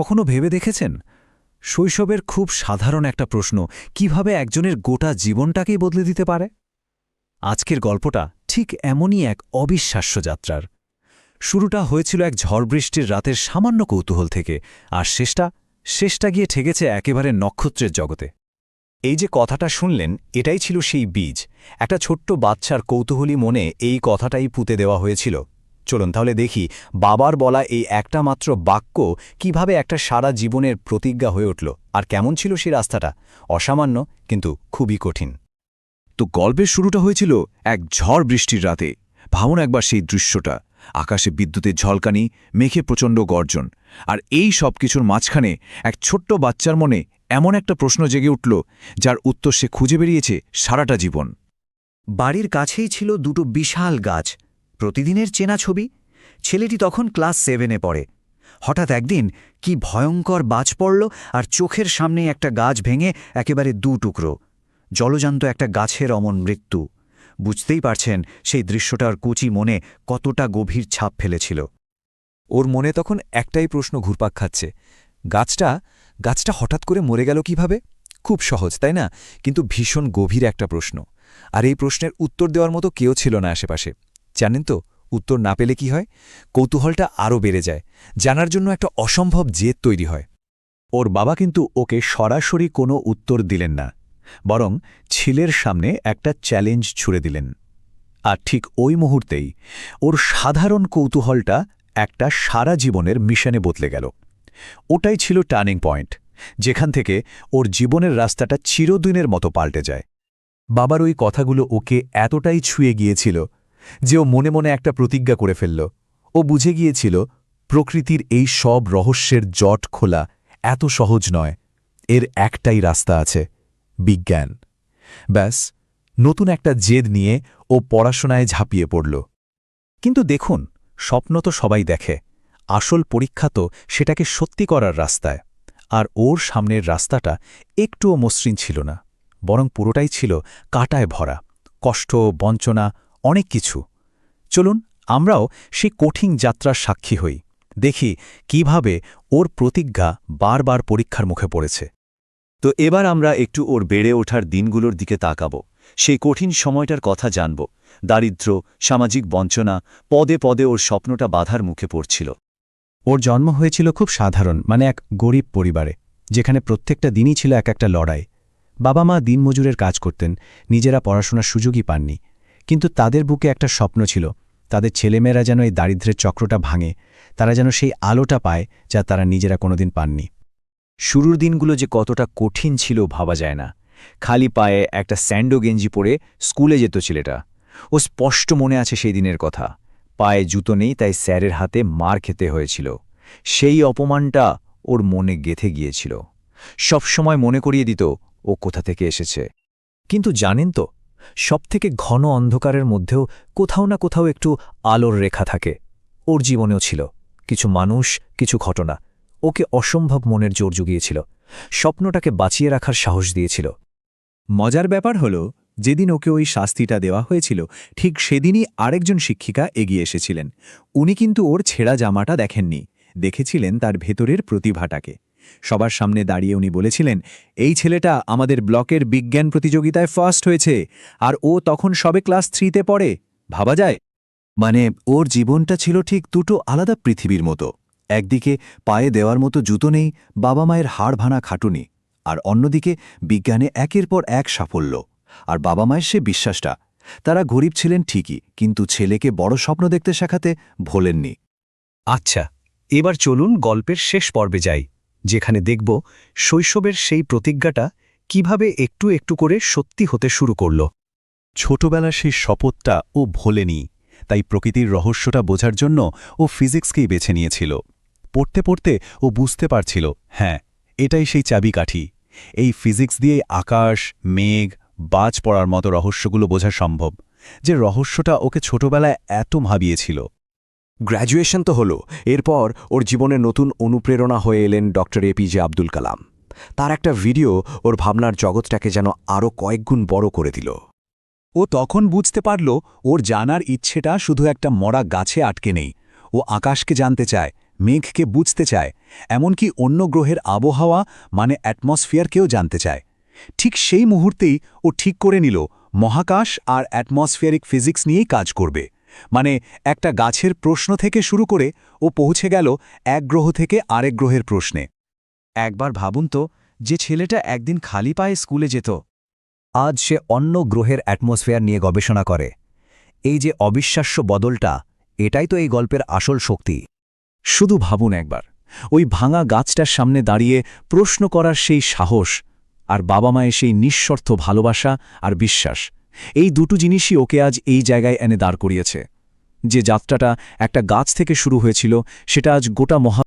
কখনো ভেবে দেখেছেন? শৈশবের খুব সাধারণ একটা প্রশ্ন, কীভাবে একজনের গোটা জীবনটাকেই বদলে দিতে পারে? আজকের গল্পটা ঠিক এমনই এক অবিশ্বাস্য যাত্রার। শুরুটা হয়েছিল এক ঝড়বৃষ্টির রাতের সামান্য কৌতূহল থেকে, আর শেষটা শেষটা গিয়ে ঠেকেছে একেবারে নক্ষত্রের জগতে। এই যে কথাটা শুনলেন, এটাই ছিল সেই বীজ। একটা ছোট্ট বাচ্চার কৌতূহলী মনে এই কথাটাই পুঁতে দেওয়া হয়েছিল। চলুন তাহলে দেখি বাবার বলা এই একটা মাত্র বাক্য কীভাবে একটা সারা জীবনের প্রতিজ্ঞা হয়ে উঠল আর কেমন ছিল সেই রাস্তাটা? অসামান্য কিন্তু খুবই কঠিন। তো গল্পের শুরুটা হয়েছিল এক ঝড় বৃষ্টির রাতে। ভাবুন একবার সেই দৃশ্যটা। আকাশে বিদ্যুতের ঝলকানি মেঘে প্রচণ্ড গর্জন। আর এই সব কিছুর মাঝখানে এক ছোট্ট বাচ্চার মনে এমন একটা প্রশ্ন জেগে উঠল যার উত্তর সে খুঁজে বেরিয়েছে সারাটা জীবন। বাড়ির কাছেই ছিল দুটো বিশাল গাছ। প্রতিদিনের চেনা ছবি? ছেলেটি তখন ক্লাস সেভেনে পড়ে। হঠাৎ একদিন কি ভয়ঙ্কর বাজ পড়ল আর চোখের সামনে একটা গাছ ভেঙে একেবারে দু টুকরো। জলজান্ত একটা গাছের অমন মৃত্যু। বুঝতেই পারছেন সেই দৃশ্যটার কুচি মনে কতটা গভীর ছাপ ফেলেছিল। ওর মনে তখন একটাই প্রশ্ন ঘুরপাক খাচ্ছে। গাছটা গাছটা হঠাৎ করে মরে গেল কীভাবে? খুব সহজ, তাই না? কিন্তু ভীষণ গভীর একটা প্রশ্ন। আর এই প্রশ্নের উত্তর দেওয়ার মতো কেউ ছিল না আশেপাশে। জানেন তো, উত্তর না পেলে কি হয়? কৌতূহলটা আরও বেড়ে যায়। জানার জন্য একটা অসম্ভব জেদ তৈরি হয়। ওর বাবা কিন্তু ওকে সরাসরি কোনো উত্তর দিলেন না, বরং ছিলের সামনে একটা চ্যালেঞ্জ ছুড়ে দিলেন। আর ঠিক ওই মুহূর্তেই ওর সাধারণ কৌতূহলটা একটা সারা জীবনের মিশনে বদলে গেল। ওটাই ছিল টার্নিং পয়েন্ট, যেখান থেকে ওর জীবনের রাস্তাটা চিরদিনের মতো পাল্টে যায়। বাবার ওই কথাগুলো ওকে এতটাই ছুঁয়ে গিয়েছিল যে ও মনে মনে একটা প্রতিজ্ঞা করে ফেলল। ও বুঝে গিয়েছিল, প্রকৃতির এই সব রহস্যের জট খোলা এত সহজ নয়। এর একটাই রাস্তা আছে, বিজ্ঞান। ব্যাস, নতুন একটা জেদ নিয়ে ও পড়াশোনায় ঝাঁপিয়ে পড়ল। কিন্তু দেখুন, স্বপ্ন তো সবাই দেখে। আসল পরীক্ষা তো সেটাকে সত্যি করার রাস্তায়। আর ওর সামনের রাস্তাটা একটুও মসৃণ ছিল না, বরং পুরোটাই ছিল কাটায় ভরা, কষ্ট, বঞ্চনা অনেক কিছু। চলুন আমরাও সে কঠিন যাত্রার সাক্ষী হই। দেখি কীভাবে ওর প্রতিজ্ঞা বারবার পরীক্ষার মুখে পড়েছে। তো এবার আমরা একটু ওর বেড়ে ওঠার দিনগুলোর দিকে তাকাব। সেই কঠিন সময়টার কথা জানব। দারিদ্র, সামাজিক বঞ্চনা, পদে পদে ওর স্বপ্নটা বাধার মুখে পড়ছিল। ওর জন্ম হয়েছিল খুব সাধারণ মানে এক গরিব পরিবারে, যেখানে প্রত্যেকটা দিনই ছিল এক একটা লড়াই। বাবা মা দিনমজুরের কাজ করতেন, নিজেরা পড়াশোনার সুযোগই পাননি। কিন্তু তাদের বুকে একটা স্বপ্ন ছিল, তাদের ছেলেমেয়েরা যেন এই দারিদ্র্যের চক্রটা ভাঙে, তারা যেন সেই আলোটা পায় যা তারা নিজেরা কোনোদিন পাননি। শুরুর দিনগুলো যে কতটা কঠিন ছিল ভাবা যায় না। খালি পায়ে একটা স্যান্ডো গেঞ্জি পরে স্কুলে যেত ছেলেটা। ও স্পষ্ট মনে আছে সেই দিনের কথা। পায়ে জুতো নেই, তাই স্যারের হাতে মার খেতে হয়েছিল। সেই অপমানটা ওর মনে গেথে গিয়েছিল। সবসময় মনে করিয়ে দিত ও কোথা থেকে এসেছে। কিন্তু জানেন তো সবথেকে ঘন অন্ধকারের মধ্যেও কোথাও না কোথাও একটু আলোর রেখা থাকে। ওর জীবনেও ছিল। কিছু মানুষ, কিছু ঘটনা। ওকে অসম্ভব মনের জোর জুগিয়েছিল। স্বপ্নটাকে বাঁচিয়ে রাখার সাহস দিয়েছিল। মজার ব্যাপার হল, যেদিন ওকে ওই শাস্তিটা দেওয়া হয়েছিল, ঠিক সেদিনই আরেকজন শিক্ষিকা এগিয়ে এসেছিলেন। উনি কিন্তু ওর ছেঁড়া জামাটা দেখেননি। দেখেছিলেন তার ভেতরের প্রতিভাটাকে। সবার সামনে দাঁড়িয়ে উনি বলেছিলেন, এই ছেলেটা আমাদের ব্লকের বিজ্ঞান প্রতিযোগিতায় ফার্স্ট হয়েছে, আর ও তখন সবে ক্লাস থ্রিতে পড়ে। ভাবা যায়? মানে ওর জীবনটা ছিল ঠিক দুটো আলাদা পৃথিবীর মতো। একদিকে পায়ে দেওয়ার মতো জুতো নেই, বাবা মায়ের হাড় ভাঙা খাটুনি আর অন্যদিকে বিজ্ঞানে একের পর এক সাফল্য, আর বাবা মায়ের সে বিশ্বাসটা। তারা গরিব ছিলেন ঠিকই, কিন্তু ছেলেকে বড় স্বপ্ন দেখতে শেখাতে ভোলেননি। আচ্ছা এবার চলুন গল্পের শেষ পর্বে যাই। যেখানে দেখব শৈশবের সেই প্রতিজ্ঞাটা কীভাবে একটু একটু করে সত্যি হতে শুরু করল। ছোটবেলার সেই শপথটা ও ভোলেনি, তাই প্রকৃতির রহস্যটা বোঝার জন্য ও ফিজিক্সকেই বেছে নিয়েছিল। পড়তে পড়তে ও বুঝতে পারছিল হ্যাঁ এটাই সেই চাবিকাঠি। এই ফিজিক্স দিয়েই আকাশ, মেঘ, বাজ পড়ার মতো রহস্যগুলো বোঝা সম্ভব, যে রহস্যটা ওকে ছোটবেলায় এত ভাবিয়েছিল। গ্র্যাজুয়েশন তো হলো, এরপর ওর জীবনে নতুন অনুপ্রেরণা হয়ে এলেন ডক্টর এপিজে আব্দুল কালাম। তার একটা ভিডিও ওর ভাবনার জগৎটাকে যেন আরও কয়েকগুণ বড় করে দিল। ও তখন বুঝতে পারল, ওর জানার ইচ্ছেটা শুধু একটা মরা গাছে আটকে নেই। ও আকাশকে জানতে চায়, মেঘকে বুঝতে চায়, এমনকি অন্য গ্রহের আবহাওয়া মানে অ্যাটমসফিয়ারকেও জানতে চায়। ঠিক সেই মুহূর্তেই ও ঠিক করে নিল, মহাকাশ আর অ্যাটমসফিয়ারিক ফিজিক্স নিয়েই কাজ করবে। মানে একটা গাছের প্রশ্ন থেকে শুরু করে ও পৌঁছে গেল এক গ্রহ থেকে আরেক গ্রহের প্রশ্নে। একবার ভাবুন তো, যে ছেলেটা একদিন খালি পায়ে স্কুলে যেত, আজ সে অন্য গ্রহের অ্যাটমসফিয়ার নিয়ে গবেষণা করে। এই যে অবিশ্বাস্য বদলটা, এটাই তো এই গল্পের আসল শক্তি। শুধু ভাবুন একবার, ওই ভাঙা গাছটার সামনে দাঁড়িয়ে প্রশ্ন করার সেই সাহস আর বাবা মায়ের সেই নিঃস্বার্থ ভালোবাসা আর বিশ্বাস এই দুটো জিনিসই ওকে আজ এই জায়গায় এনে দাঁড় করিয়েছে। যে যাত্রাটা একটা গাছ থেকে শুরু হয়েছিল, সেটা আজ গোটা মহা